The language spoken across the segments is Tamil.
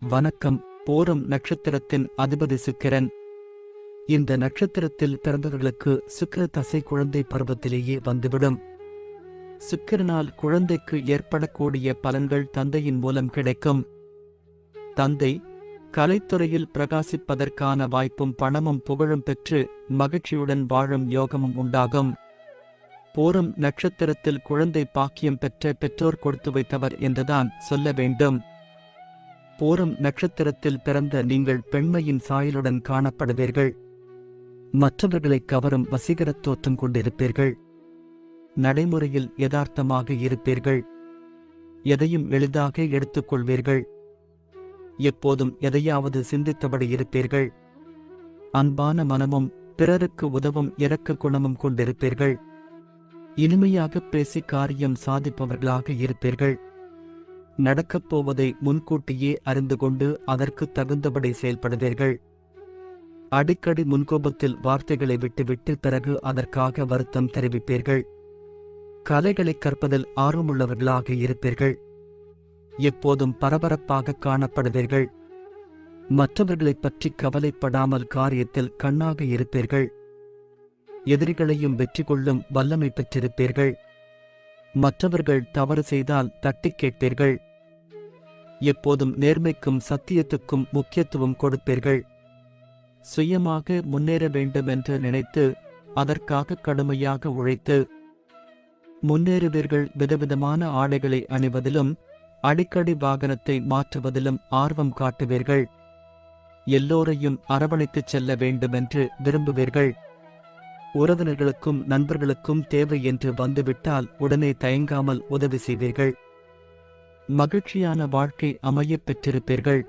வணக்கம் போரும் நட்சத்திரத்தின் அதிபதி சுக்கிரன். இந்த நட்சத்திரத்தில் பிறந்தவர்களுக்கு சுக்கிர தசை குழந்தை பருவத்திலேயே வந்துவிடும். சுக்கிரனால் குழந்தைக்கு ஏற்படக்கூடிய பலன்கள் தந்தையின் மூலம் கிடைக்கும். தந்தை கலைத்துறையில் பிரகாசிப்பதற்கான வாய்ப்பும் பணமும் புகழும் பெற்று மகிழ்ச்சியுடன் வாழும் யோகமும் உண்டாகும். போரும் நட்சத்திரத்தில் குழந்தை பாக்கியம் பெற்ற பெற்றோர் கொடுத்து வைத்தவர் என்றுதான் சொல்ல வேண்டும். போரும் நட்சத்திரத்தில் பிறந்த நீங்கள் பெண்மையின் சாயலுடன் காணப்படுவீர்கள். மற்றவர்களை கவரும் வசீகர தோற்றம் கொண்டிருப்பீர்கள். நடைமுறையில் யதார்த்தமாக இருப்பீர்கள். எதையும் எளிதாக எடுத்துக்கொள்வீர்கள். எப்போதும் எதையாவது சிந்தித்தபடி இருப்பீர்கள். அன்பான மனமும் பிறருக்கு உதவும் இரக்க குணமும் கொண்டிருப்பீர்கள். இனிமையாக பேசி காரியம் சாதிப்பவர்களாக இருப்பீர்கள். நடக்கப் போவதை முன்கூட்டியே அறிந்து கொண்டு அதற்கு தகுந்தபடி செயல்படுவீர்கள். அடிக்கடி முன்கோபத்தில் வார்த்தைகளை விட்டுவிட்டு பிறகு அதற்காக வருத்தம் தெரிவிப்பீர்கள். கலைகளை கற்பதில் ஆர்வமுள்ளவர்களாக இருப்பீர்கள். எப்போதும் பரபரப்பாக காணப்படுவீர்கள். மற்றவர்களைப் பற்றி கவலைப்படாமல் காரியத்தில் கண்ணாக இருப்பீர்கள். எதிரிகளையும் வெற்றி கொள்ளும் வல்லமை பெற்றிருப்பீர்கள். மற்றவர்கள் தவறு செய்தால் தட்டிக் கேட்பீர்கள். எப்போதும் நேர்மைக்கும் சத்தியத்துக்கும் முக்கியத்துவம் கொடுப்பீர்கள். சுயமாக முன்னேற வேண்டும் என்று நினைத்து அதற்காக கடுமையாக உழைத்து முன்னேறுவீர்கள். விதவிதமான ஆடைகளை அணிவதிலும் அடிக்கடி வாகனத்தை மாற்றுவதிலும் ஆர்வம் காட்டுவீர்கள். எல்லோரையும் அரவணைத்துச் செல்ல வேண்டுமென்று விரும்புவீர்கள். உறவினர்களுக்கும் நண்பர்களுக்கும் தேவை என்று வந்துவிட்டால் உடனே தயங்காமல் உதவி செய்வீர்கள். மகிழ்ச்சியான வாழ்க்கை அமையப் பெற்றிருப்பீர்கள்.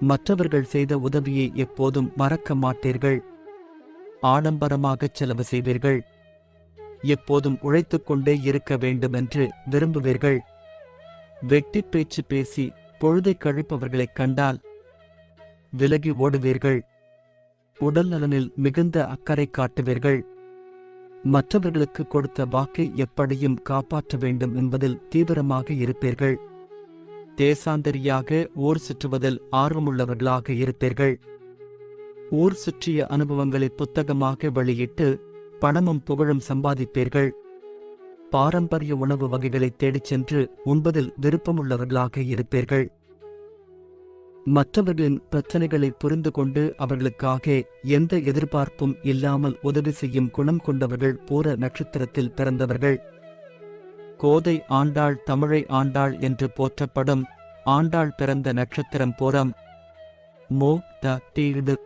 மற்றவர்கள் செய்த உதவியை எப்போதும் மறக்க மாட்டீர்கள். ஆடம்பரமாகச் செலவு செய்வீர்கள். எப்போதும் உழைத்துக் கொண்டே இருக்க வேண்டுமென்று விரும்புவீர்கள். வெட்டிப் பேச்சு பேசி பொழுதை கழிப்பவர்களைக் கண்டால் விலகி ஓடுவீர்கள். உடல் நலனில் மிகுந்த அக்கறை காட்டுவீர்கள். மற்றவர்களுக்கு கொடுத்த வாக்கை எப்படியும் காப்பாற்ற வேண்டும் என்பதில் தீவிரமாக இருப்பீர்கள். தேசாந்தரியாக ஊர் சுற்றுவதில் ஆர்வமுள்ளவர்களாக இருப்பீர்கள். ஊர் சுற்றிய அனுபவங்களை புத்தகமாக வெளியிட்டு பணமும் புகழும் சம்பாதிப்பீர்கள். பாரம்பரிய உணவு வகைகளை தேடிச் சென்று உண்பதில் விருப்பமுள்ளவர்களாக இருப்பீர்கள். மற்றவர்களின் பிரச்சனைகளை புரிந்து கொண்டு அவர்களுக்காக எந்த எதிர்பார்ப்பும் இல்லாமல் உதவி செய்யும் குணம் கொண்டவர்கள் பூர நட்சத்திரத்தில் பிறந்தவர்கள். கோதை ஆண்டாள் தமிழை ஆண்டாள் என்று போற்றப்படும் ஆண்டாள் பிறந்த நட்சத்திரம் பூரம். மோ த தீடு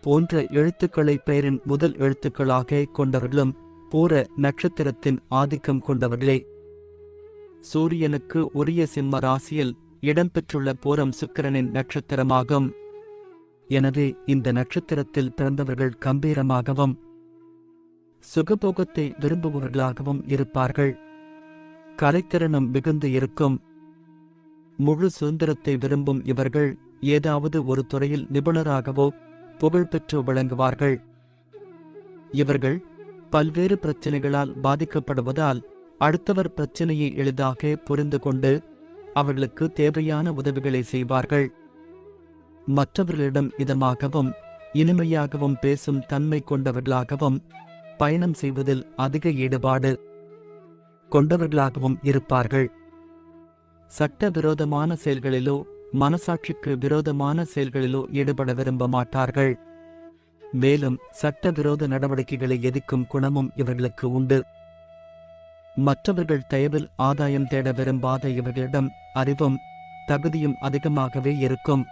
போன்ற எழுத்துக்களை பெயரின் முதல் எழுத்துக்களாக கொண்டவர்களும் பூர நட்சத்திரத்தின் ஆதிக்கம் கொண்டவர்களே. சூரியனுக்கு உரிய சிம்ம ராசியில் இடம்பெற்றுள்ள பூரம் சுக்கிரனின் நட்சத்திரமாகும். எனவே இந்த நட்சத்திரத்தில் பிறந்தவர்கள் கம்பீரமாகவும் சுகபோகத்தை விரும்புபவர்களாகவும் இருப்பார்கள். கலைத்திறனும் மிகுந்து இருக்கும். முழு சுதந்திரத்தை விரும்பும் இவர்கள் ஏதாவது ஒரு துறையில் நிபுணராகவோ புகழ்பெற்று விளங்குவார்கள். இவர்கள் பல்வேறு பிரச்சனைகளால் பாதிக்கப்படுவதால் அடுத்தவர் பிரச்சனையை எளிதாக புரிந்து கொண்டு அவர்களுக்கு தேவையான உதவிகளை செய்வார்கள். மற்றவர்களிடம் இதமாகவும் இனிமையாகவும் பேசும் தன்மை கொண்டவர்களாகவும் பயணம் செய்வதில் அதிக ஈடுபாடு கொண்டவர்களாகவும் இருப்பார்கள். சட்ட விரோதமான செயல்களிலோ மனசாட்சிக்கு விரோதமான செயல்களிலோ ஈடுபட விரும்ப மாட்டார்கள். மேலும் சட்டவிரோத நடவடிக்கைகளை எதிர்க்கும் குணமும் இவர்களுக்கு உண்டு. மற்றவர்கள் தயவில் ஆதாயம் தேட விரும்பாத இவர்களிடம் அறிவும் தகுதியும் அதிகமாகவே இருக்கும்.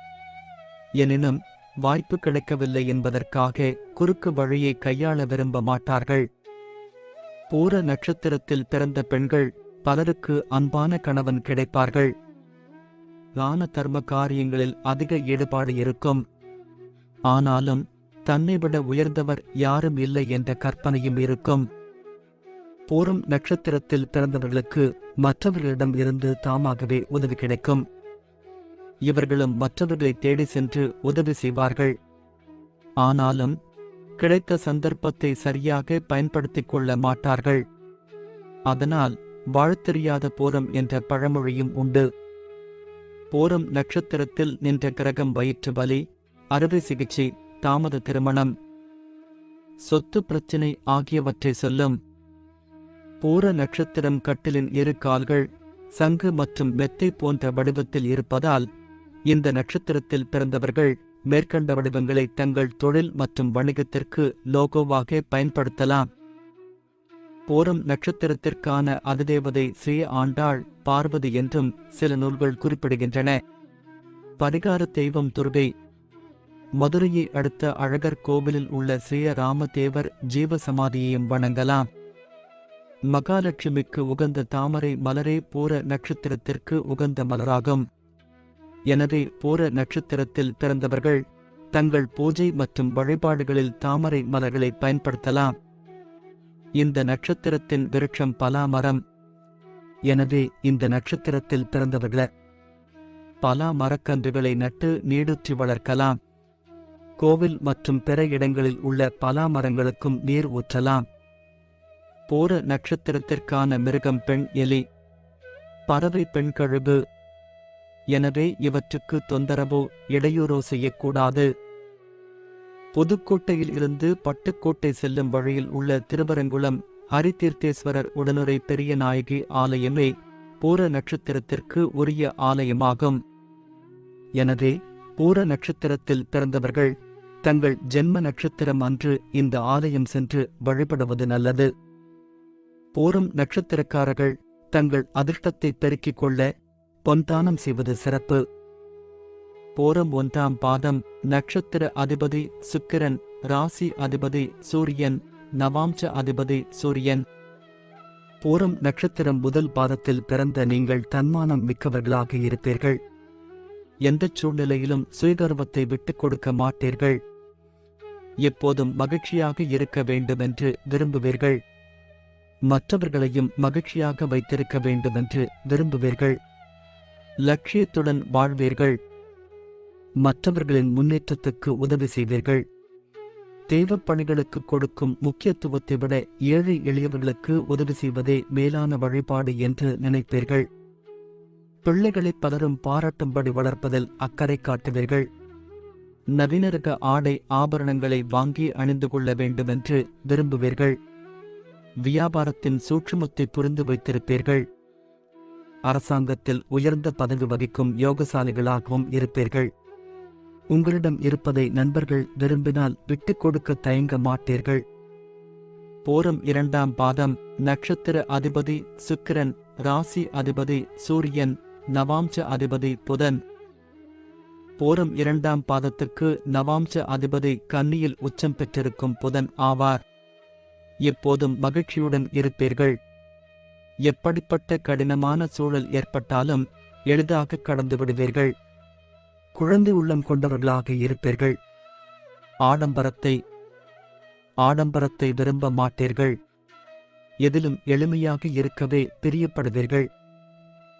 எனினும் வாய்ப்பு கிடைக்கவில்லை என்பதற்காக குறுக்கு வழியை கையாள விரும்ப மாட்டார்கள். பூர நட்சத்திரத்தில் பிறந்த பெண்கள் பலருக்கு அன்பான கணவன் கிடைப்பார்கள். தான தர்ம காரியங்களில் அதிக ஈடுபாடு இருக்கும். ஆனாலும் தன்னை விட உயர்ந்தவர் யாரும் இல்லை என்ற கற்பனையும் இருக்கும். போரும் நட்சத்திரத்தில் பிறந்தவர்களுக்கு மற்றவர்களிடம் இருந்து தாமாகவே உதவி கிடைக்கும். இவர்களும் மற்றவர்களை தேடி சென்று உதவி செய்வார்கள். ஆனாலும் கிடைத்த சந்தர்ப்பத்தை சரியாக பயன்படுத்திக் கொள்ள மாட்டார்கள். அதனால் வாழத் தெரியாத என்ற பழமொழியும் உண்டு. போரம் நட்சத்திரத்தில் நின்ற கிரகம் வயிற்று வலி அறுவை சிகிச்சை தாமத திருமணம் சொத்து பிரச்சினை ஆகியவற்றை சொல்லும் பூர நட்சத்திரம் கட்டிலின் இரு கால்கள் சங்கு மற்றும் மெத்தை போன்ற வடிவத்தில் இருப்பதால் இந்த நட்சத்திரத்தில் பிறந்தவர்கள் மேற்கண்ட வடிவங்களை தங்கள் தொழில் மற்றும் வணிகத்திற்கு லோகோவாக பயன்படுத்தலாம். போரம் நட்சத்திரத்திற்கான அதிதேவதை ஸ்ரீ ஆண்டாள் பார்வதி என்றும் சில நூல்கள் குறிப்பிடுகின்றன. பரிகார தெய்வம் துர்கை. மதுரையை அடுத்த அழகர் கோவிலில் உள்ள ஸ்ரீராமதேவர் ஜீவ சமாதியையும் வணங்கலாம். மகாலட்சுமிக்கு உகந்த தாமரை மலரே பூர நட்சத்திரத்திற்கு உகந்த மலராகும். எனவே பூர நட்சத்திரத்தில் பிறந்தவர்கள் தங்கள் பூஜை மற்றும் வழிபாடுகளில் தாமரை மலர்களை பயன்படுத்தலாம். இந்த நட்சத்திரத்தின் விருட்சம் பலாமரம். எனவே இந்த நட்சத்திரத்தில் பிறந்தவர்கள பலா மரக்கன்றுகளை நட்டு நீடுற்றி வளர்க்கலாம். கோவில் மற்றும் பிற இடங்களில் உள்ள பலா மரங்களுக்கும் நீர் ஊற்றலாம். போர நட்சத்திரத்திற்கான மிருகம் பெண் எலி. பறவை பெண் கழுகு. எனவே இவற்றுக்கு தொந்தரவோ இடையூறோ செய்யக்கூடாது. புதுக்கோட்டையில் இருந்து பட்டுக்கோட்டை செல்லும் வழியில் உள்ள திருவரங்குளம் ஹரிதீர்த்தேஸ்வரர் உடனுரை பெரிய நாயகி ஆலயமே பூர நட்சத்திரத்திற்கு உரிய ஆலயமாகும். எனவே பூர நட்சத்திரத்தில் பிறந்தவர்கள் தங்கள் ஜென்ம நட்சத்திரம் அன்று இந்த ஆலயம் சென்று வழிபடுவது நல்லது. போரும் நட்சத்திரக்காரர்கள் தங்கள் அதிர்ஷ்டத்தை பெருக்கிக் கொள்ள பொன்தானம் செய்வது சிறப்பு. போரம் ஒன்றாம் பாதம் நட்சத்திர அதிபதி சுக்கிரன் ராசி அதிபதி சூரியன் நவாம்ச அதிபதி சூரியன். பூரம் நட்சத்திரம் முதல் பாதத்தில் பிறந்த நீங்கள் தன்மானம் மிக்கவர்களாக இருப்பீர்கள். எந்தச் சூழ்நிலையிலும் சுயகர்வத்தை விட்டுக் கொடுக்க மாட்டீர்கள். எப்போதும் மகிழ்ச்சியாக இருக்க வேண்டுமென்று விரும்புவீர்கள். மற்றவர்களையும் மகிழ்ச்சியாக வைத்திருக்க வேண்டுமென்று விரும்புவீர்கள். லட்சியத்துடன் வாழ்வீர்கள். மற்றவர்களின் முன்னேற்றத்துக்கு உதவி செய்வீர்கள். தெய்வப் பணிகளுக்கு கொடுக்கும் முக்கியத்துவத்தை விட ஏழை எளியவர்களுக்கு உதவி செய்வதே மேலான வழிபாடு என்று நினைப்பீர்கள். பிள்ளைகளை பலரும் பாராட்டும்படி வளர்ப்பதில் அக்கறை காட்டுவீர்கள். நவீனரக ஆடை ஆபரணங்களை வாங்கி அணிந்து கொள்ள வேண்டுமென்று விரும்புவீர்கள். வியாபாரத்தின் சூட்சுமத்தை புரிந்து வைத்திருப்பீர்கள். அரசாங்கத்தில் உயர்ந்த பதவி வகிக்கும் யோகசாலிகளாகவும் இருப்பீர்கள். உங்களிடம் இருப்பதை நண்பர்கள் விரும்பினால் விட்டுக் கொடுக்க தயங்க மாட்டீர்கள். போரம் இரண்டாம் பாதம் நட்சத்திர அதிபதி சுக்கிரன் ராசி அதிபதி சூரியன் நவாம்ச அதிபதி புதன். போரம் இரண்டாம் பாதத்துக்கு நவாம்ச அதிபதி கன்னியில் உச்சம் பெற்றிருக்கும் புதன் ஆவார். எப்போதும் மகிழ்ச்சியுடன் இருப்பீர்கள். எப்படிப்பட்ட கடினமான சூழல் ஏற்பட்டாலும் எளிதாக கடந்து விடுவீர்கள். குழந்தை உள்ளம் கொண்டவர்களாக இருப்பீர்கள். ஆடம்பரத்தை ஆடம்பரத்தை விரும்ப மாட்டீர்கள். எதிலும் எளிமையாக இருக்கவே பிரியப்படுவீர்கள்.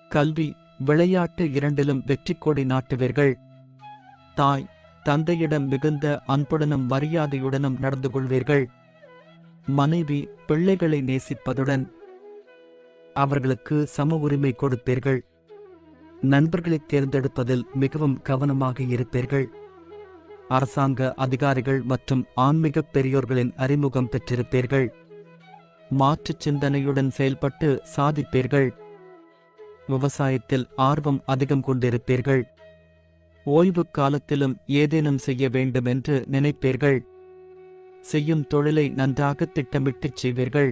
கல்வி விளையாட்டு இரண்டிலும் வெற்றி கொடி நாட்டுவீர்கள். தாய் தந்தையிடம் மிகுந்த அன்புடனும் மரியாதையுடனும் நடந்து கொள்வீர்கள். மனைவி பிள்ளைகளை நேசிப்பதுடன் அவர்களுக்கு சம உரிமை கொடுப்பீர்கள். நண்பர்களை தேர்ந்தெடுப்பதில் மிகவும் கவனமாக இருப்பீர்கள். அரசாங்க அதிகாரிகள் மற்றும் ஆன்மீக பெரியோர்களின் அறிமுகம் பெற்றிருப்பீர்கள். மாற்று சிந்தனையுடன் செயல்பட்டு சாதிப்பீர்கள். விவசாயத்தில் ஆர்வம் அதிகம் கொண்டிருப்பீர்கள். ஓய்வு காலத்திலும் ஏதேனும் செய்ய வேண்டும் என்று நினைப்பீர்கள். செய்யும் தொழிலை நன்றாக திட்டமிட்டுச் செய்வீர்கள்.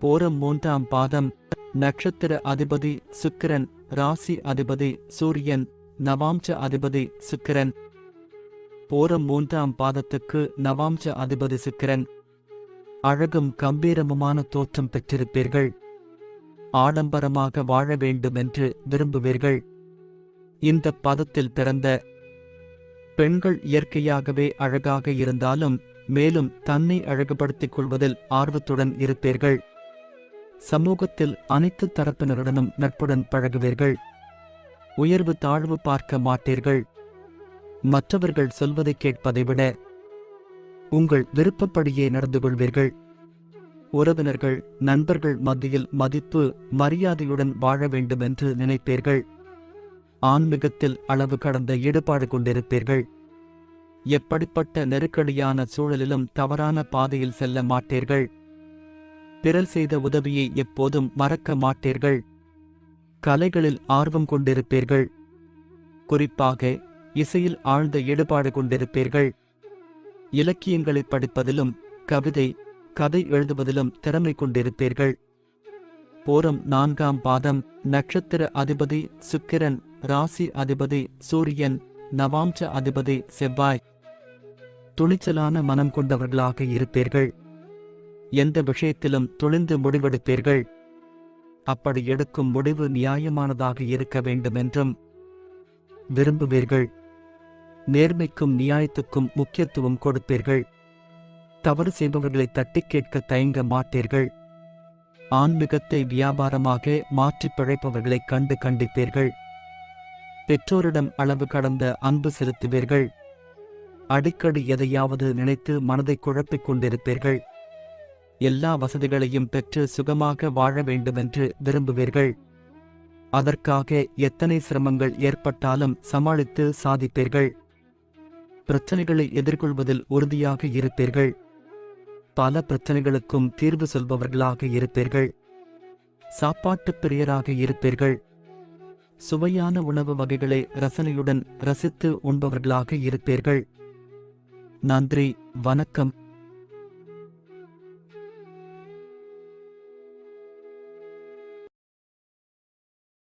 போரம் மூன்றாம் பாதம் நட்சத்திர அதிபதி சுக்கிரன் ராசி அதிபதி சூரியன் நவாம்ச அதிபதி சுக்கிரன். போரம் மூன்றாம் பாதத்துக்கு நவாம்ச அதிபதி சுக்கிரன். அழகும் கம்பீரமுமான தோற்றம் பெற்றிருப்பீர்கள். ஆடம்பரமாக வாழ வேண்டும் என்று விரும்புவீர்கள். இந்த பதத்தில் பிறந்த பெண்கள் இயற்கையாகவே அழகாக இருந்தாலும் மேலும் தன்னை அழகுபடுத்திக் கொள்வதில் ஆர்வத்துடன் இருப்பீர்கள். சமூகத்தில் அனைத்து தரப்பினருடனும் நட்புடன் பழகுவீர்கள். உயர்வு தாழ்வு பார்க்க மாட்டீர்கள். மற்றவர்கள் சொல்வதை கேட்பதை விட உங்கள் விருப்பப்படியே நடந்து கொள்வீர்கள் உறவினர்கள் நண்பர்கள் மத்தியில் மதிப்பு மரியாதையுடன் வாழ வேண்டும் என்று நினைப்பீர்கள். ஆன்மீகத்தில் அளவு கடந்த ஈடுபாடு கொண்டிருப்பீர்கள். எப்படிப்பட்ட நெருக்கடியான சூழலிலும் தவறான பாதையில் செல்ல மாட்டீர்கள். பிறர் செய்த உதவியை எப்போதும் மறக்க மாட்டீர்கள். கலைகளில் ஆர்வம் கொண்டிருப்பீர்கள். குறிப்பாக இசையில் ஆழ்ந்த ஈடுபாடு கொண்டிருப்பீர்கள். இலக்கியங்களை படிப்பதிலும் கவிதை கதை எழுதுவதிலும் திறமை கொண்டிருப்பீர்கள். போரம் நான்காம் பாதம் நட்சத்திர அதிபதி சுக்கிரன் ராசி அதிபதி சூரியன் நவாம்ச அதிபதி செவ்வாய். துணிச்சலான மனம் கொண்டவர்களாக இருப்பீர்கள். எந்த விஷயத்திலும் துணிந்து முடிவெடுப்பீர்கள். அப்படி எடுக்கும் முடிவு நியாயமானதாக இருக்க வேண்டுமென்றும் விரும்புவீர்கள். நேர்மைக்கும் நியாயத்துக்கும் முக்கியத்துவம் கொடுப்பீர்கள். தவறு செய்பவர்களை தட்டி கேட்க தயங்க மாட்டீர்கள். ஆன்மீகத்தை வியாபாரமாக மாற்றிப் பிழைப்பவர்களை கண்டு கண்டிப்பீர்கள். பெற்றோரிடம் அளவு கடந்த அன்பு செலுத்துவீர்கள். அடிக்கடி எதையாவது நினைத்து மனதை குழப்பிக் கொண்டிருப்பீர்கள். எல்லா வசதிகளையும் பெற்று சுகமாக வாழ வேண்டுமென்று விரும்புவீர்கள். அதற்காக எத்தனை சிரமங்கள் ஏற்பட்டாலும் சமாளித்து சாதிப்பீர்கள். பிரச்சனைகளை எதிர்கொள்வதில் உறுதியாக இருப்பீர்கள். பல பிரச்சனைகளுக்கும் தீர்வு சொல்பவர்களாக இருப்பீர்கள். சாப்பாட்டுப் பிரியராக இருப்பீர்கள். சுவையான உணவு வகைகளை ரசனையுடன் ரசித்து உண்பவர்களாக இருப்பீர்கள். நன்றி வணக்கம்.